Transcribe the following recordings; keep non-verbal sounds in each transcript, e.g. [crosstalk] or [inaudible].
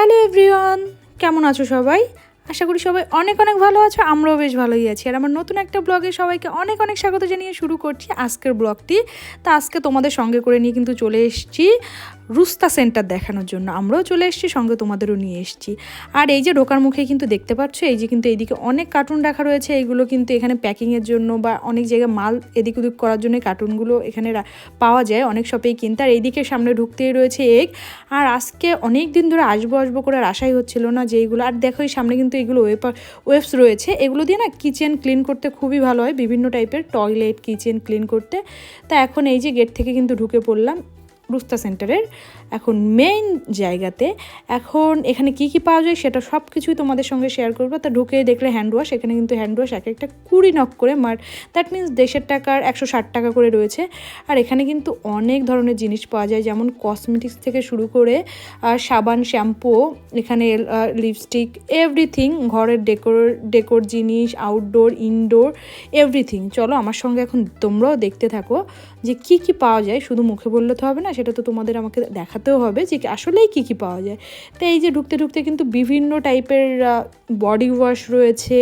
Hello everyone, কেমন আছো সবাই? আশা করি সবাই অনেক অনেক ভালো আছো, আমরাও বেশ ভালোই আছি। আর আমার নতুন একটা ব্লগে সবাইকে অনেক অনেক স্বাগত জানিয়ে শুরু করছি আজকের ব্লগটি। তা আজকে তোমাদের সঙ্গে করে নিয়ে কিন্তু চলে এসেছি রুস্তা সেন্টার দেখানোর জন্য। আমরাও চলে এসেছি, সঙ্গে তোমাদেরও নিয়ে এসেছি। আর এই যে ঢোকার মুখে কিন্তু দেখতে পাচ্ছ, এই যে কিন্তু এইদিকে অনেক কার্টুন রাখা রয়েছে। এইগুলো কিন্তু এখানে প্যাকিংয়ের জন্য বা অনেক জায়গায় মাল এদিক ওদিক করার জন্য কার্টুনগুলো এখানে পাওয়া যায়। অনেক শপেই কিনতে। আর এইদিকে সামনে ঢুকতেই রয়েছে এগ আর আজকে অনেক দিন ধরে আসব আসব করে আশাই হচ্ছিল না যে এইগুলো আর দেখো এই সামনে কিন্তু এগুলো ওয়েপার ওয়েবস রয়েছে। এগুলো দিয়ে না কিচেন ক্লিন করতে খুবই ভালো হয়। বিভিন্ন টাইপের টয়লেট কিচেন ক্লিন করতে। তা এখন এই যে গেট থেকে কিন্তু ঢুকে পড়লাম। রুস্তা সেন্টারের এখন মেইন জায়গাতে এখন এখানে কি কি পাওয়া যায় সেটা সব কিছুই তোমাদের সঙ্গে শেয়ার করব। তা ঢুকে দেখলে হ্যান্ড ওয়াশ এখানে কিন্তু হ্যান্ড ওয়াশ এক একটা কুড়ি নক করে মার। দ্যাট মিন্স দেশের টাকার একশো ষাট টাকা করে রয়েছে। আর এখানে কিন্তু অনেক ধরনের জিনিস পাওয়া যায়, যেমন কসমেটিক্স থেকে শুরু করে সাবান শ্যাম্পু এখানে লিপস্টিক এভরিথিং ঘরের ডেকোর ডেকোর জিনিস আউটডোর ইনডোর এভরিথিং চলো আমার সঙ্গে এখন তোমরাও দেখতে থাকো যে কি কি পাওয়া যায়, শুধু মুখে বললে তো হবে না, সেটা তো তোমাদের আমাকে দেখাতেও হবে যে আসলেই কী কী পাওয়া যায়। তো এই যে ঢুকতে ঢুকতে কিন্তু বিভিন্ন টাইপের বডি ওয়াশ রয়েছে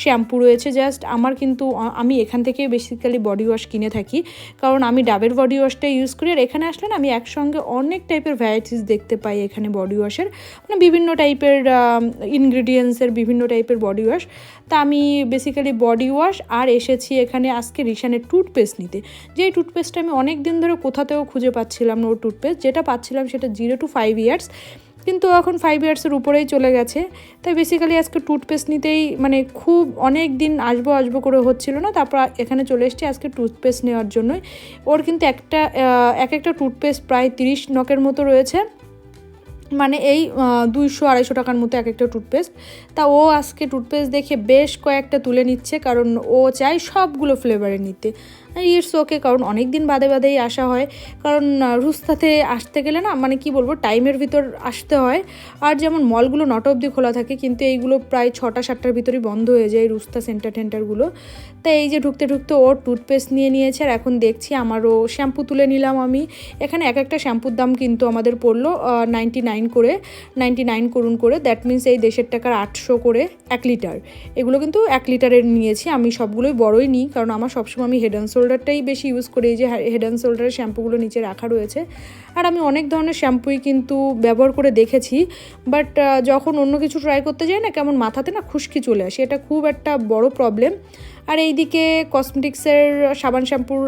শ্যাম্পু রয়েছে জাস্ট আমার কিন্তু আমি এখান থেকে বেসিক্যালি বডি ওয়াশ কিনে থাকি। কারণ আমি ডাবের বডি ওয়াশটা ইউজ করি, আর এখানে আসলে না আমি একসঙ্গে অনেক টাইপের ভ্যারাইটিস দেখতে পাই এখানে বডি ওয়াশের মানে বিভিন্ন টাইপের ইনগ্রিডিয়েন্টসের বিভিন্ন টাইপের বডি ওয়াশ তা আমি বেসিক্যালি বডি ওয়াশ আর এসেছি এখানে আজকে রিশানের টুথপেস্ট নিতে। যেই টুথপেস্টটা আমি অনেক দিন ধরে কোথাতেও খুঁজে পাচ্ছিলাম না ওর টুথপেস্ট যেটা পাচ্ছিলাম সেটা জিরো টু ফাইভ ইয়ার্স কিন্তু এখন ফাইভ ইয়ার্সের উপরেই চলে গেছে। তাই বেসিক্যালি আজকে টুথপেস্ট নিতেই মানে খুব অনেক দিন আসব আসব করে হচ্ছিল না, তারপর এখানে চলে এসেছি আজকে টুথপেস্ট নেওয়ার জন্যই। ওর কিন্তু একটা এক একটা টুথপেস্ট প্রায় তিরিশ নকের মতো রয়েছে। মানে এই দুইশো আড়াইশো টাকার মতো এক একটা টুথপেস্ট। তা ও আজকে টুথপেস্ট দেখে বেশ কয়েকটা তুলে নিচ্ছে, কারণ ও চায় সবগুলো ফ্লেভারে নিতে। ইটস ওকে কারণ অনেক দিন বাদে বাদেই আসা হয়। কারণ রুস্তাতে আসতে গেলে না মানে কি বলব টাইমের ভিতর আসতে হয়। আর যেমন মলগুলো নটা অবধি খোলা থাকে, কিন্তু এইগুলো প্রায় ছটা, সাতটার ভিতরেই বন্ধ হয়ে যায় রুস্তা সেন্টার টেন্টারগুলো তাই এই যে ঢুকতে ঢুকতে ওর টুথপেস্ট নিয়ে নিয়েছে, আর এখন দেখছি আমারও শ্যাম্পু তুলে নিলাম আমি। এখানে এক একটা শ্যাম্পুর দাম কিন্তু আমাদের পড়ল নাইনটি নাইন করে নাইনটি নাইন করুন করে দ্যাট মিন্স এই দেশের টাকার আটশো করে এক লিটার এগুলো কিন্তু এক লিটারের নিয়েছি, আমি সবগুলোই বড়ই নিই, কারণ আমার সবসময় আমি হেড অ্যান্ড শোল্ডারটাই বেশি ইউজ করি, এই যে হেড অ্যান্ড শোল্ডারের শ্যাম্পুগুলো নিচে রাখা রয়েছে। আর আমি অনেক ধরনের শ্যাম্পুই কিন্তু ব্যবহার করে দেখেছি। বাট যখন অন্য কিছু ট্রাই করতে যাই না, কেমন মাথাতে না খুশকি চলে আসে। এটা খুব একটা বড় প্রবলেম আর এইদিকে কসমেটিক্সের সাবান শ্যাম্পুর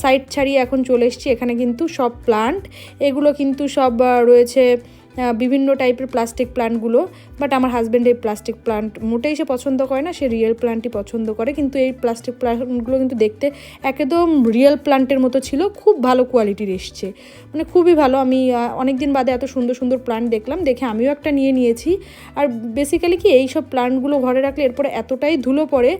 সাইড ছাড়িয়ে এখন চলে এসেছি। এখানে কিন্তু সব প্লান্ট এগুলো কিন্তু সব রয়েছে বিভিন্ন টাইপের প্লাস্টিক প্লান্টগুলো বাট আমার হাজব্যান্ড এই প্লাস্টিক প্লান্ট মোটেই সে পছন্দ করে না, সে রিয়েল প্লান্টই পছন্দ করে, কিন্তু এই প্লাস্টিক প্লান্টগুলো কিন্তু দেখতে একদম রিয়েল প্লান্টের মতো ছিল, খুব ভালো কোয়ালিটির এসছে। মানে খুবই ভালো, আমি অনেক দিন বাদে এত সুন্দর সুন্দর প্লান্ট দেখলাম, দেখে আমিও একটা নিয়ে নিয়েছি। আর বেসিক্যালি কি এই সব প্লান্টগুলো ঘরে রাখলে এরপরে এতটাই ধুলো পড়ে,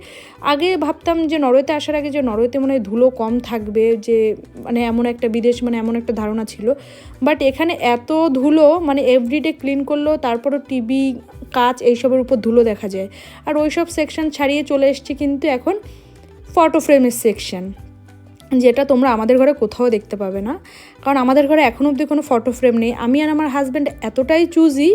আগে ভাবতাম যে নরওয়েতে আসার আগে যে নরওয়েতে মনে হয় ধুলো কম থাকবে, যে মানে এমন একটা বিদেশ মানে এমন একটা ধারণা ছিল। বাট এখানে এত ধুলো মানে এভরিডে ক্লিন করলেও তারপরও টিভি কাচ এইসবের উপর ধুলো দেখা যায়। আর ওই সব সেকশন ছাড়িয়ে চলে এসছে কিন্তু এখন ফটো ফ্রেমের সেকশন যেটা তোমরা আমাদের ঘরে কোথাও দেখতে পাবে না। কারণ আমাদের ঘরে এখনও অবধি কোনো ফটো ফ্রেম নেই। আমি আর আমার হাজব্যান্ড এতটাই চুজি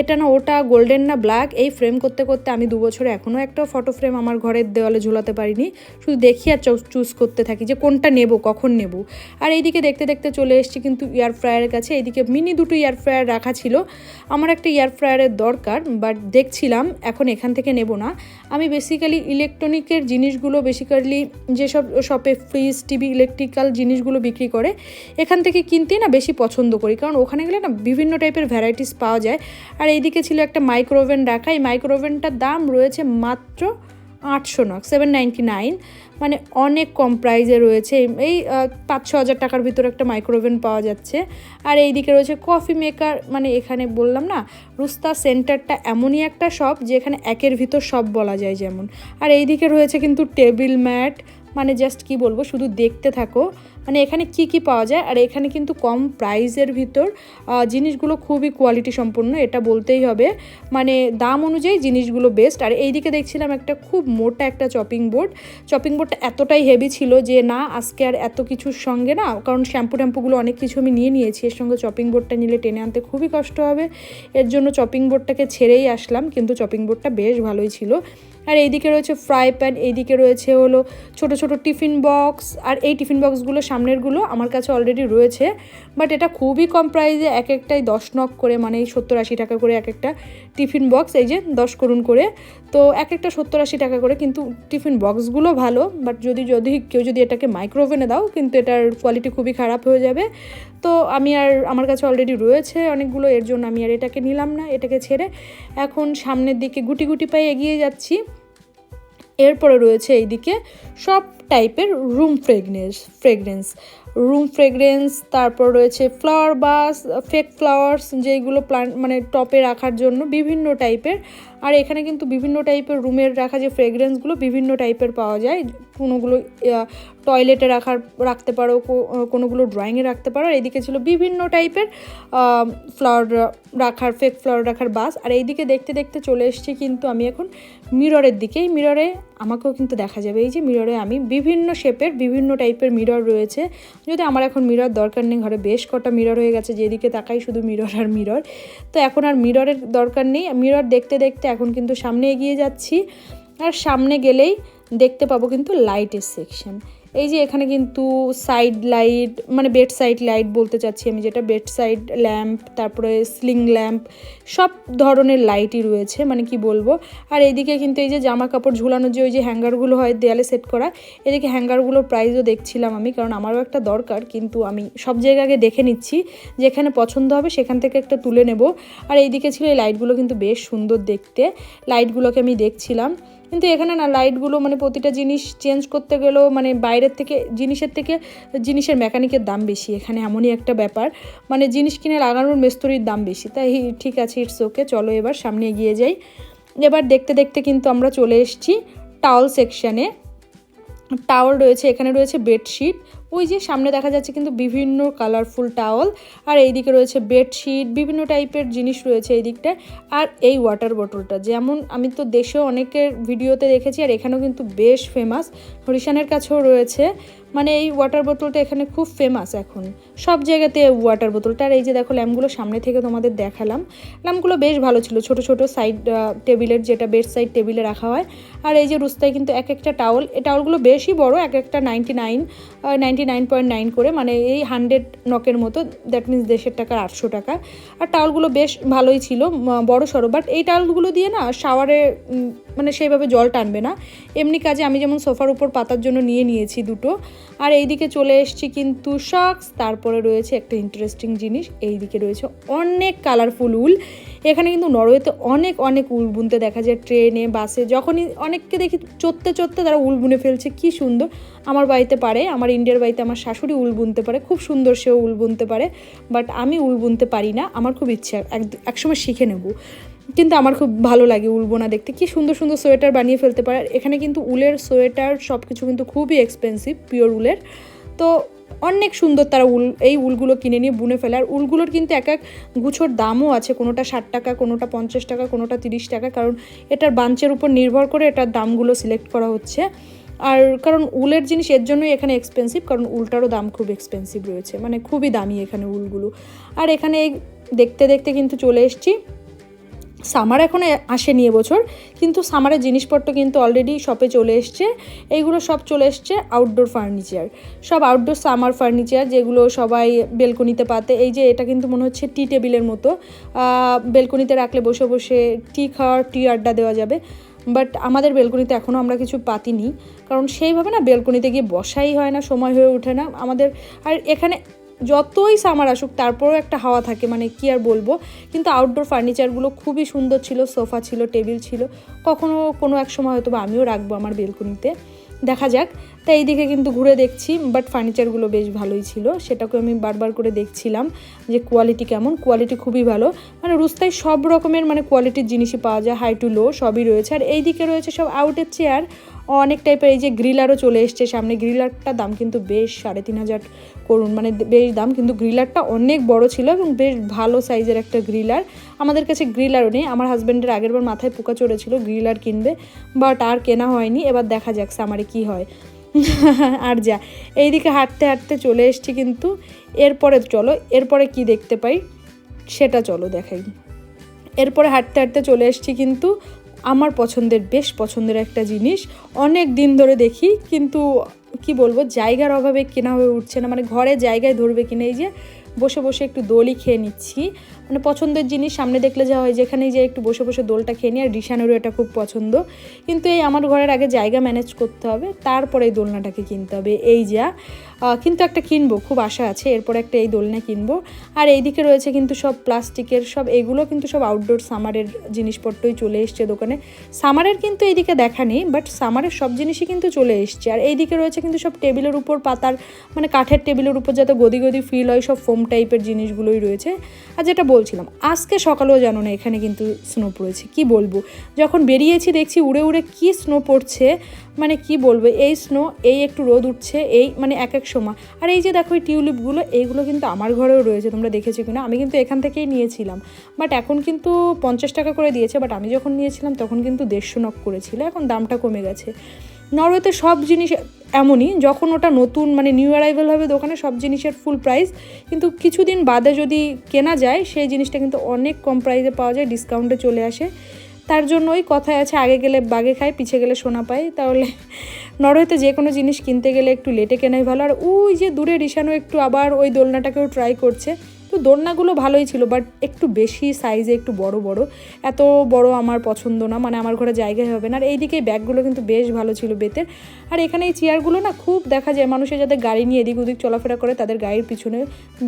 এটা না ওটা গোল্ডেন না ব্ল্যাক এই ফ্রেম করতে করতে আমি দু বছরে এখনও একটা ফটো ফ্রেম আমার ঘরের দেওয়ালে ঝোলাতে পারিনি। শুধু দেখি আর চুজ করতে থাকি যে কোনটা নেব, কখন নেব। আর এইদিকে দেখতে দেখতে চলে এসেছি কিন্তু এয়ার ফ্রায়ারের কাছে। এইদিকে মিনি দুটো এয়ার ফ্রায়ার রাখা ছিল। আমার একটা এয়ার ফ্রায়ারের দরকার বাট দেখছিলাম, এখন এখান থেকে নেব না। আমি বেসিক্যালি ইলেকট্রনিকের জিনিসগুলো বেসিক্যালি যেসব শপে ফ্রিজ টিভি ইলেকট্রিক্যাল জিনিসগুলো বিক্রি করে, এখান থেকে কিনতেই না বেশি পছন্দ করি, কারণ ওখানে গেলে না বিভিন্ন টাইপের ভ্যারাইটিস পাওয়া যায়। আর এইদিকে ছিল একটা মাইক্রোওভেন রাখা, এই মাইক্রোওভেনটার দাম রয়েছে মাত্র আটশো নক সেভেন নাইনটি নাইন মানে অনেক কম প্রাইজে রয়েছে। এই পাঁচ ছ হাজার টাকার ভিতরে একটা মাইক্রোওভেন পাওয়া যাচ্ছে। আর এইদিকে রয়েছে কফি মেকার মানে এখানে বললাম না, রুস্তা সেন্টারটা এমনই একটা শপ যেখানে একের ভিতর সব বলা যায় যেমন। আর এইদিকে রয়েছে কিন্তু টেবিল ম্যাট মানে জাস্ট কি বলব, শুধু দেখতে থাকো। মানে এখানে কি কি পাওয়া যায় আর এখানে কিন্তু কম প্রাইসের ভিতর জিনিসগুলো খুবই কোয়ালিটি সম্পূর্ণ এটা বলতেই হবে। মানে দাম অনুযায়ী জিনিসগুলো বেস্ট আর এইদিকে দেখছিলাম একটা খুব মোটা একটা চপিং বোর্ড চপিং বোর্ডটা এতটাই হেভি ছিল যে না, আজকে আর এত কিছুর সঙ্গে না, কারণ শ্যাম্পু ট্যাম্পুগুলো অনেক কিছু আমি নিয়ে নিয়েছি, এর সঙ্গে চপিং বোর্ডটা নিলে টেনে আনতে খুবই কষ্ট হবে। এর জন্য চপিং বোর্ডটাকে ছেড়েই আসলাম, কিন্তু চপিং বোর্ডটা বেশ ভালোই ছিল। আর এইদিকে রয়েছে ফ্রাই প্যান এইদিকে রয়েছে হলো ছোট ছোট টিফিন বক্স আর এই টিফিন বক্সগুলো সামনেরগুলো আমার কাছে অলরেডি রয়েছে বাট এটা খুবই কম প্রাইসে এক একটাই দশ নক করে মানে এই সত্তর আশি টাকা করে এক একটা টিফিন বক্স এই যে দশ করুন করে। তো এক একটা সত্তর আশি টাকা করে কিন্তু টিফিন বক্সগুলো ভালো বাট যদি যদি কেউ যদি এটাকে মাইক্রোওভেনে দাও, কিন্তু এটার কোয়ালিটি খুবই খারাপ হয়ে যাবে। তো আমি আর, আমার কাছে অলরেডি রয়েছে অনেকগুলো, এর জন্য আমি আর এটাকে নিলাম না, এটাকে ছেড়ে। এখন সামনের দিকে গুটি গুটি পায়ে এগিয়ে যাচ্ছি। এরপরে রয়েছে এইদিকে সব টাইপের room fragrance fragrance room fragrance তারপর রয়েছে ফ্লাওয়ার বাস ফেক ফ্লাওয়ার্স যেগুলো প্লান্ট মানে টপে রাখার জন্য বিভিন্ন টাইপের। আর এখানে কিন্তু বিভিন্ন টাইপের রুমের রাখা যে ফ্রেগরেন্সগুলো বিভিন্ন টাইপের পাওয়া যায়। কোনোগুলো টয়লেটে রাখার, রাখতে পারো কোনোগুলো ড্রয়িংয়ে রাখতে পারো। এইদিকে ছিল বিভিন্ন টাইপের ফ্লাওয়ার রাখার ফেক ফ্লাওয়ার রাখার বাস আর এইদিকে দেখতে দেখতে চলে এসেছি কিন্তু আমি এখন মিররের দিকেই মিররে আমাকেও কিন্তু দেখা যাবে। এই যে মিররে আমি বিভিন্ন শেপের বিভিন্ন টাইপের মিরর রয়েছে। যদি আমার এখন মিরর দরকার নেই, ঘরে বেশ কটা মিরর হয়ে গেছে, যেদিকে তাকাই শুধু মিরর আর মিরর তো এখন আর মিররের দরকার নেই। মিরর দেখতে দেখতে এখন কিন্তু সামনে এগিয়ে যাচ্ছি। আর সামনে গেলেই দেখতে পাবো কিন্তু লাইটের সেকশন এই যে এখানে কিন্তু সাইড লাইট মানে বেড সাইড লাইট বলতে চাচ্ছি আমি যেটা বেড সাইড ল্যাম্প তারপরে স্লিং ল্যাম্প সব ধরনের লাইটই রয়েছে মানে কি বলব? আর এইদিকে কিন্তু এই যে জামা কাপড় ঝুলানোর যে ওই যে হ্যাঙ্গারগুলো হয় দেয়ালে সেট করা, এদিকে হ্যাঙ্গারগুলোর প্রাইসও দেখছিলাম আমি, কারণ আমারও একটা দরকার, কিন্তু আমি সব জায়গাকে দেখে নিচ্ছি, যেখানে পছন্দ হবে সেখান থেকে একটা তুলে নেব। আর এইদিকে ছিল এই লাইটগুলো কিন্তু বেশ সুন্দর দেখতে লাইটগুলোকে আমি দেখছিলাম। কিন্তু এখানে না লাইটগুলো মানে প্রতিটা জিনিস চেঞ্জ করতে গেলেও মানে বাইরের থেকে, জিনিসের থেকে জিনিসের মেকানিকের দাম বেশি। এখানে এমনই একটা ব্যাপার। মানে জিনিস কিনে লাগানোর মেস্তরির দাম বেশি। তাই ঠিক আছে ইটস ওকে চলো এবার সামনে এগিয়ে যাই। এবার দেখতে দেখতে কিন্তু আমরা চলে এসেছি টাওয়াল সেকশানে টাওয়াল রয়েছে, এখানে রয়েছে বেডশিট ওই যে সামনে দেখা যাচ্ছে কিন্তু বিভিন্ন কালারফুল টাওয়াল আর এইদিকে রয়েছে বেডশিট বিভিন্ন টাইপের জিনিস রয়েছে এই দিকটায়, আর এই ওয়াটার বোটলটা যেমন আমি তো দেশেও অনেকের ভিডিওতে দেখেছি, আর এখানেও কিন্তু বেশ ফেমাস হরিশানের কাছেও রয়েছে। মানে এই ওয়াটার বোতলটা এখানে খুব ফেমাস এখন। সব জায়গাতে ওয়াটার বোতলটা আর এই যে দেখো ল্যাম্পগুলো সামনে থেকে তোমাদের দেখালাম। ল্যাম্পগুলো বেশ ভালো ছিল। ছোট ছোট সাইড টেবিলের যেটা বেড সাইড টেবিলে রাখা হয়। আর এই যে রুস্তায় কিন্তু এক একটা টাওয়াল এই টাওয়ালগুলো বেশই বড়, এক একটা ninety nine ninety nine point nine করে। মানে এই হান্ড্রেড নকের মতো দ্যাট মিনস দেশের টাকা আটশো টাকা। আর টাওয়ালগুলো বেশ ভালোই ছিল বড় সড়ো। বাট এই টাওয়ালগুলো দিয়ে না শাওয়ারে মানে সেইভাবে জল টানবে না। এমনি কাজে আমি যেমন সোফার উপর পাতার জন্য নিয়ে নিয়েছি দুটো। আর এইদিকে চলে এসেছি কিন্তু শক্স তারপরে রয়েছে একটা ইন্টারেস্টিং জিনিস, এইদিকে রয়েছে অনেক কালারফুল উল। এখানে কিন্তু নরওয়েতে অনেক অনেক উল বুনতে দেখা যায়, ট্রেনে, বাসে, যখনই অনেককে দেখি চড়তে চড়তে তারা উল বুনে ফেলছে, কি সুন্দর। আমার বাড়িতে পারে, আমার ইন্ডিয়ার বাড়িতে আমার শাশুড়ি উল বুনতে পারে, খুব সুন্দর সেও উল বুনতে পারে বাট আমি উল বুনতে পারি না, আমার খুব ইচ্ছা, এক, একসময় শিখে নেব। কিন্তু আমার খুব ভালো লাগে উল বোনা দেখতে। কি সুন্দর সুন্দর সোয়েটার বানিয়ে ফেলতে পারে। এখানে কিন্তু উলের সোয়েটার সব কিছু কিন্তু খুবই এক্সপেন্সিভ পিওর উলের। তো অনেক সুন্দর তারা উল, এই উলগুলো কিনে নিয়ে বুনে ফেলে। আর উলগুলোর কিন্তু এক এক গুছোর দামও আছে। কোনোটা ষাট টাকা, কোনোটা পঞ্চাশ টাকা, কোনোটা তিরিশ টাকা। কারণ এটার বাঞ্চের উপর নির্ভর করে এটার দামগুলো সিলেক্ট করা হচ্ছে। আর কারণ উলের জিনিস এর জন্যই এখানে এক্সপেন্সিভ কারণ উলটারও দাম খুব এক্সপেন্সিভ রয়েছে। মানে খুবই দামি এখানে উলগুলো। আর এখানে দেখতে দেখতে কিন্তু চলে এসেছি। সামার এখন আসেনি এবছর, কিন্তু সামারের জিনিসপত্র কিন্তু অলরেডি শপে চলে এসছে। এইগুলো সব চলে এসছে আউটডোর ফার্নিচার সব আউটডোর সামার ফার্নিচার যেগুলো সবাই বেলকনিতে পাতে। এই যে এটা কিন্তু মনে হচ্ছে টি টেবিলের মতো। বেলকনিতে রাখলে বসে বসে টি খাওয়ার টি আড্ডা দেওয়া যাবে। বাট আমাদের বেলকনিতে এখনও আমরা কিছু পাতিনি। কারণ সেইভাবে না বেলকনিতে গিয়ে বসাই হয় না, সময় হয়ে ওঠে না। আমাদের, আর এখানে যতই সামার আসুক, তারপরেও একটা হাওয়া থাকে মানে কি আর বলব? কিন্তু আউটডোর ফার্নিচারগুলো খুবই সুন্দর ছিল সোফা ছিল টেবিল ছিল। কখনো কোনো এক সময় হয়তো বা আমিও রাখব আমার বেলকনিতে দেখা যাক। তাই এইদিকে কিন্তু ঘুরে দেখছি বাট ফার্নিচারগুলো বেশ ভালোই ছিল। সেটাকে আমি বারবার করে দেখছিলাম যে কোয়ালিটি কেমন কোয়ালিটি খুবই ভালো। মানে রুস্তায় সব রকমের মানে কোয়ালিটির জিনিসই পাওয়া যায় হাই টু লো সবই রয়েছে। আর এইদিকে রয়েছে সব আউটের চেয়ার অনেক টাইপের এই যে গ্রিলারও চলে এসছে সামনে। গ্রিলারটার দাম কিন্তু বেশ সাড়ে তিন হাজার করুন। মানে বেশ দাম, কিন্তু গ্রিলারটা অনেক বড় ছিল এবং বেশ ভালো সাইজের একটা গ্রিলার আমাদের কাছে গ্রিলারও নেই। আমার হাজব্যান্ডের আগের বার মাথায় পোকা চড়েছিল গ্রিলার কিনবে বাট আর কেনা হয়নি। এবার দেখা যাক সামারে কি হয়। [laughs] আর যা, এইদিকে হাঁটতে হাঁটতে চলে এসছি কিন্তু, এরপরে চলো, এরপরে কি দেখতে পাই, সেটা চলো দেখাই। এরপরে হাঁটতে হাঁটতে চলে এসছি কিন্তু আমার পছন্দের, বেশ পছন্দের একটা জিনিস। অনেক দিন ধরে দেখি, কিন্তু কি বলব, জায়গার অভাবে কেনা হয়ে উঠছে না। মানে ঘরে জায়গায় ধরবে কিনা, এই যে বসে বসে একটু দোলি খেয়ে নিচ্ছি। মানে পছন্দের জিনিস সামনে দেখলে যা হয়, যেখানেই যে একটু বসে বসে দোলটা খেয়ে নিই। আর ডিশানেরও এটা খুব পছন্দ। কিন্তু এই আমার ঘরের আগে জায়গা ম্যানেজ করতে হবে, তারপরে এই দোলনাটাকে কিনতে হবে। এই যা কিন্তু একটা কিনবো, খুব আশা আছে, এরপর একটা এই দোলনা কিনবো। আর এইদিকে রয়েছে কিন্তু সব প্লাস্টিকের, সব এগুলো কিন্তু সব আউটডোর সামারের জিনিসপত্রই চলে এসছে দোকানে। সামারের কিন্তু এইদিকে দেখা নেই বাট সামারের সব জিনিসই কিন্তু চলে এসছে। আর এইদিকে রয়েছে কিন্তু সব টেবিলের উপর পাতার মানে কাঠের টেবিলের উপর যাতে গদি গদি ফিল হয়, সব ফোম টাইপের জিনিসগুলোই রয়েছে। আর যেটা বলছিলাম, আজকে সকালেও জানো না এখানে কিন্তু স্নো পড়েছে, কি বলব? যখন বেরিয়েছি দেখছি উড়ে উড়ে কি স্নো পড়ছে মানে কি বলব, এই স্নো এই একটু রোদ উঠছে, এই মানে এক এক সময়। আর এই যে দেখো এই টিউলিপগুলো এইগুলো কিন্তু আমার ঘরেও রয়েছে, তোমরা দেখেছ কিনা? আমি কিন্তু এখান থেকেই নিয়েছিলাম। বাট এখন কিন্তু পঞ্চাশ টাকা করে দিয়েছে বাট আমি যখন নিয়েছিলাম তখন কিন্তু দেড়শো নক করেছিল, এখন দামটা কমে গেছে। নরওয়েতে সব জিনিস এমনই, যখন ওটা নতুন মানে নিউ অ্যারাইভেল হবে দোকানে, সব জিনিসের ফুল প্রাইস কিন্তু কিছুদিন বাদে যদি কেনা যায়, সেই জিনিসটা কিন্তু অনেক কম প্রাইসে পাওয়া যায় ডিসকাউন্টে চলে আসে। তার জন্য ওই কথায় আছে, আগে গেলে বাগে খায়, পিছে গেলে সোনা পায়। তাহলে [laughs] নরওয়েতে যে কোনো জিনিস কিনতে গেলে একটু লেটে কেনাই ভালো। আর ওই যে দূরে রিসানো একটু আবার ওই দোলনাটাকেও ট্রাই করছে। দোলনাগুলো ভালোই ছিল বাট একটু বেশি সাইজে একটু বড় বড়। এত বড় আমার পছন্দ না মানে আমার ঘরে জায়গায় হবে না। আর এইদিকে ব্যাগগুলো কিন্তু বেশ ভালো ছিল বেতের। আর এখানে এই চেয়ারগুলো না খুব দেখা যায়, মানুষের যাদের গাড়ি নিয়ে এদিক ওদিক চলাফেরা করে, তাদের গাড়ির পিছনে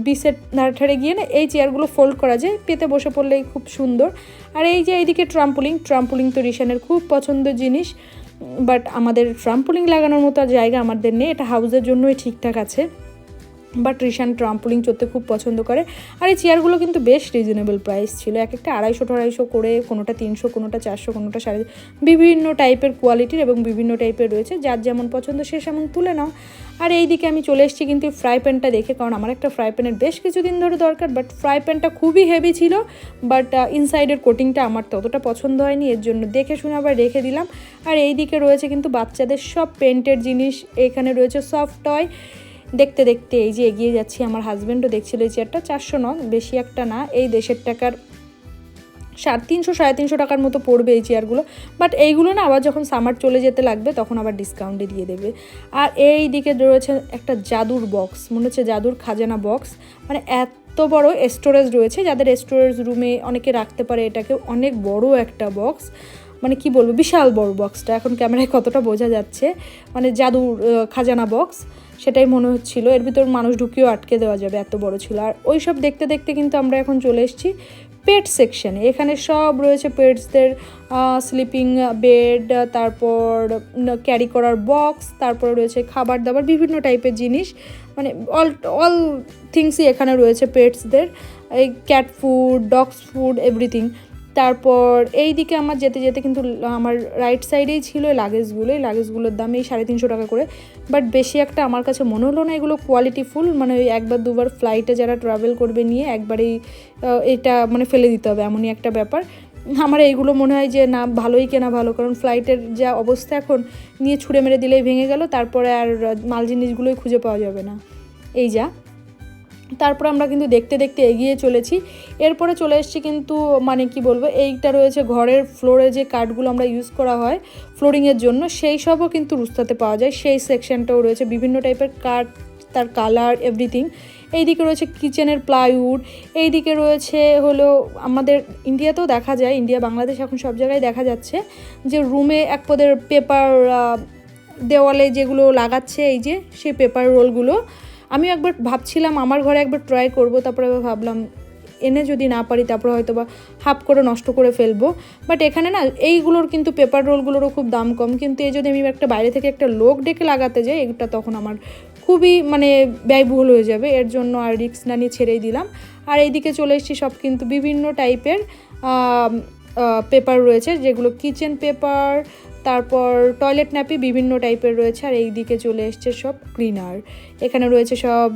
বিসের ধারে ঠারে গিয়ে না এই চেয়ারগুলো ফোল্ড করা যায়। পেতে বসে পড়লেই খুব সুন্দর। আর এই যে এইদিকে ট্রাম্পুলিং ট্রাম্পুলিং তো রিশানের খুব পছন্দের জিনিস বাট আমাদের ট্রাম্পুলিং লাগানোর মতো জায়গা আমাদের নেই। এটা হাউসের জন্যই ঠিকঠাক আছে। বাট রিশান ট্রাম্পুলিং চড়তে খুব পছন্দ করে। আর এই চেয়ারগুলো কিন্তু বেশ রিজনেবল প্রাইস ছিল। এক একটা আড়াইশো আড়াইশো করে, কোনোটা তিনশো, কোনোটা চারশো, কোনোটা সাড়ে বিভিন্ন টাইপের কোয়ালিটির এবং বিভিন্ন টাইপের রয়েছে। যার যেমন পছন্দ সে সেমন তুলে নাও। আর এই দিকে আমি চলে এসেছি কিন্তু ফ্রাই প্যানটা দেখে, কারণ আমার একটা ফ্রাই প্যানের বেশ কিছুদিন ধরে দরকার বাট ফ্রাই প্যানটা খুবই হেভি ছিল। বাট ইনসাইডের কোটিংটা আমার ততটা পছন্দ হয়নি, এর জন্য দেখে শুনে আবার রেখে দিলাম। আর এই দিকে রয়েছে কিন্তু বাচ্চাদের সব পেন্টের জিনিস। এখানে রয়েছে সফট টয় দেখতে দেখতে এই যে এগিয়ে যাচ্ছি, আমার হাজব্যান্ডও দেখছিল এই চেয়ারটা চারশো ন, বেশি একটা না, এই দেশের টাকার সাড়ে তিনশো সাড়ে তিনশো টাকার মতো পড়বে এই চেয়ারগুলো বাট এইগুলো না আবার যখন সামার চলে যেতে লাগবে, তখন আবার ডিসকাউন্টে দিয়ে দেবে। আর এই দিকে রয়েছে একটা জাদুর বক্স মনে হচ্ছে জাদুর খাজানা বক্স মানে এত বড় স্টোরেজ রয়েছে, যাদের স্টোরেজ রুমে অনেকে রাখতে পারে এটাকে, অনেক বড় একটা বক্স মানে কি বলব, বিশাল বড় বক্সটা এখন ক্যামেরায় কতটা বোঝা যাচ্ছে মানে জাদুর খাজানা বক্স সেটাই মনে হচ্ছিল। এর ভিতর মানুষ ঢুকিয়েও আটকে দেওয়া যাবে, এত বড় ছিল। আর ওই সব দেখতে দেখতে কিন্তু আমরা এখন চলে এসেছি পেট সেকশনে এখানে সব রয়েছে পেটসদের স্লিপিং বেড তারপর ক্যারি করার বক্স তারপর রয়েছে খাবার দাবার, বিভিন্ন টাইপের জিনিস। মানে অল অল থিংসই এখানে রয়েছে পেটসদের এই cat food dogs food everything তারপর এই দিকে আমার যেতে যেতে কিন্তু আমার রাইট সাইডেই ছিল লাগেজগুলো এই লাগেজগুলোর দাম এই সাড়ে তিনশো টাকা করে। বাট বেশি একটা আমার কাছে মনে হলো না এগুলো কোয়ালিটি ফুল মানে ওই একবার দুবার ফ্লাইটে যারা ট্রাভেল করবে নিয়ে একবারেই এটা মানে ফেলে দিতে হবে, এমনই একটা ব্যাপার। আমার এইগুলো মনে হয় যে না, ভালোই কেনা ভালো, কারণ ফ্লাইটের যা অবস্থা এখন, নিয়ে ছুঁড়ে মেরে দিলেই ভেঙে গেল, তারপরে আর মাল জিনিসগুলোই খুঁজে পাওয়া যাবে না। এই যা। তারপর আমরা কিন্তু দেখতে দেখতে এগিয়ে চলেছি। এরপরে চলে এসেছি কিন্তু মানে কি বলব, এইটা রয়েছে ঘরের ফ্লোরে যে কাঠগুলো আমরা ইউজ করা হয় ফ্লোরিংয়ের জন্য, সেই সবও কিন্তু রুস্তাতে পাওয়া যায়। সেই সেকশনটাও রয়েছে, বিভিন্ন টাইপের কাঠ তার কালার এভরিথিং এইদিকে রয়েছে কিচেনের প্লাইউড এইদিকে রয়েছে হলো আমাদের ইন্ডিয়াতেও দেখা যায় ইন্ডিয়া বাংলাদেশ এখন সব জায়গায় দেখা যাচ্ছে যে রুমে এক পদের পেপার দেওয়ালে যেগুলো লাগাচ্ছে, এই যে সেই পেপার রোলগুলো আমি একবার ভাবছিলাম আমার ঘরে একবার ট্রাই করব, তারপরে ভাবলাম, এনে যদি না পারি তারপরে হয়তো বা হাফ করে নষ্ট করে ফেলব। বাট এখানে না, এইগুলোর কিন্তু পেপার রোলগুলোরও খুব দাম কম। কিন্তু এই যদি আমি একটা বাইরে থেকে একটা লোক ডেকে লাগাতে যাই, এটা তখন আমার খুবই মানে ব্যয়বহুল হয়ে যাবে। এর জন্য আর রিক্স না নিয়ে ছেড়েই দিলাম। আর এইদিকে চলে এসেছি সব কিন্তু বিভিন্ন টাইপের পেপার রয়েছে, যেগুলো কিচেন পেপার তারপর টয়লেট ন্যাপি বিভিন্ন টাইপের রয়েছে, আর এই দিকে চলে এসছে সব ক্লিনার এখানে রয়েছে সব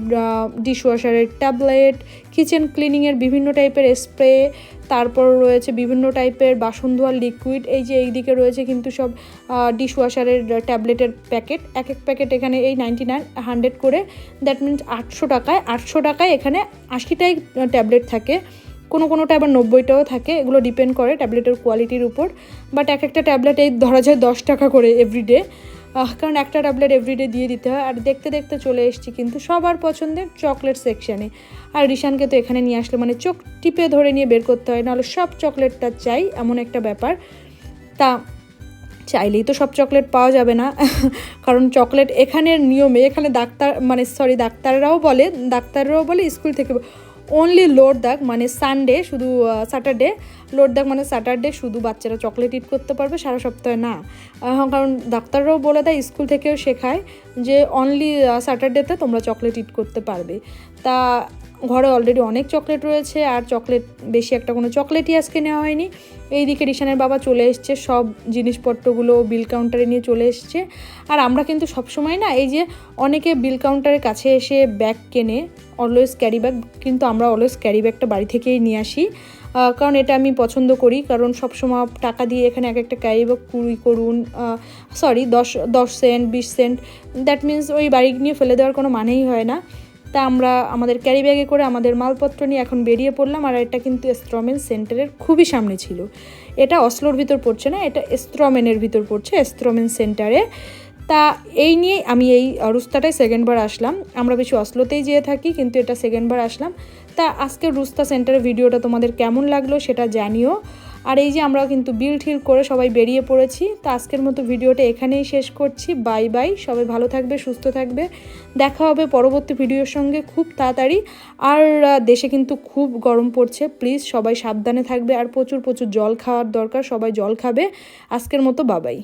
ডিশওয়াশারের ট্যাবলেট কিচেন ক্লিনিংয়ের বিভিন্ন টাইপের স্প্রে তারপর রয়েছে বিভিন্ন টাইপের বাসন ধোয়ার লিকুইড এই যে এই দিকে রয়েছে কিন্তু সব ডিশওয়াশারের ট্যাবলেটের প্যাকেট এক এক প্যাকেট এখানে এই নাইনটি নাইন হান্ড্রেড করে দ্যাট মিনস আটশো টাকায় আটশো টাকায় এখানে আশিটাই ট্যাবলেট থাকে। কোনো কোনোটা আবার নব্বইটাও থাকে, এগুলো ডিপেন্ড করে ট্যাবলেটের কোয়ালিটির উপর। বাট এক একটা ট্যাবলেট এই ধরা যায় দশ টাকা করে এভরিডে কারণ একটা ট্যাবলেট এভরিডে দিয়ে দিতে হয়। আর দেখতে দেখতে চলে এসেছি কিন্তু সবার পছন্দের চকলেট সেকশানে আর রিশানকে তো এখানে নিয়ে আসলে মানে চোখ টিপে ধরে নিয়ে বের করতে হয়, নাহলে সব চকলেটটা চাই, এমন একটা ব্যাপার। তা চাইলেই তো সব চকলেট পাওয়া যাবে না। [laughs] কারণ চকলেট এখানের নিয়মে, এখানে ডাক্তার মানে সরি ডাক্তাররাও বলে ডাক্তাররাও বলে স্কুল থেকে অনলি লোড দাগ মানে সানডে শুধু স্যাটারডে লোড দাগ মানে স্যাটারডে শুধু বাচ্চারা চকলেট ইট করতে পারবে, সারা সপ্তাহে না। কারণ ডাক্তাররাও বলে দেয় স্কুল থেকেও শেখায় যে অনলি স্যাটারডেতে তোমরা চকলেট ইট করতে পারবে। তা ঘরে অলরেডি অনেক চকলেট রয়েছে, আর চকলেট বেশি একটা কোনো চকলেটই আজকে নেওয়া হয়নি। এইদিকে রিশানের বাবা চলে এসছে, সব জিনিসপত্রগুলো বিল কাউন্টারে নিয়ে চলে এসছে। আর আমরা কিন্তু সবসময় না, এই যে অনেকে বিল কাউন্টারের কাছে এসে ব্যাগ কেনে অলওয়েজ ক্যারি ব্যাগ কিন্তু আমরা অলওয়েজ ক্যারি ব্যাগটা বাড়ি থেকেই নিয়ে আসি। কারণ এটা আমি পছন্দ করি, কারণ সবসময় টাকা দিয়ে এখানে এক একটা ক্যারি ব্যাগ কুড়ি করুন সরি দশ দশ সেন্ট বিশ সেন্ট দ্যাট মিন্স ওই বাড়ি নিয়ে ফেলে দেওয়ার কোনো মানেই হয় না। তা আমরা আমাদের ক্যারি ব্যাগে করে আমাদের মালপত্র নিয়ে এখন বেরিয়ে পড়লাম, আর এটা কিন্তু স্ট্রমেন সেন্টারের খুবই সামনে ছিল। এটা অসলোর ভিতর পড়ছে না, এটা স্ট্রমেনের ভিতর পড়ছে স্ট্রমেন সেন্টারে তা এই নিয়ে আমি এই রুস্তাটাই সেকেন্ডবার আসলাম। আমরা বেশি অসলোতেই যেয়ে থাকি, কিন্তু এটা সেকেন্ডবার আসলাম। তা আজকের রুস্তা সেন্টারের ভিডিওটা তোমাদের কেমন লাগল সেটা জানিও। আর এই যে আমরা কিন্তু বিল ঠিল করে সবাই বেরিয়ে পড়েছি। তো আজকের মতো ভিডিওটা এখানেই শেষ করছি। বাই বাই সবাই ভালো থাকবে, সুস্থ থাকবে। দেখা হবে পরবর্তী ভিডিওর সঙ্গে খুব তাড়াতাড়ি। আর দেশে কিন্তু খুব গরম পড়ছে। প্লিজ সবাই সাবধানে থাকবে। আর প্রচুর প্রচুর জল খাওয়ার দরকার। সবাই জল খাবে। আজকের মতো বাবাই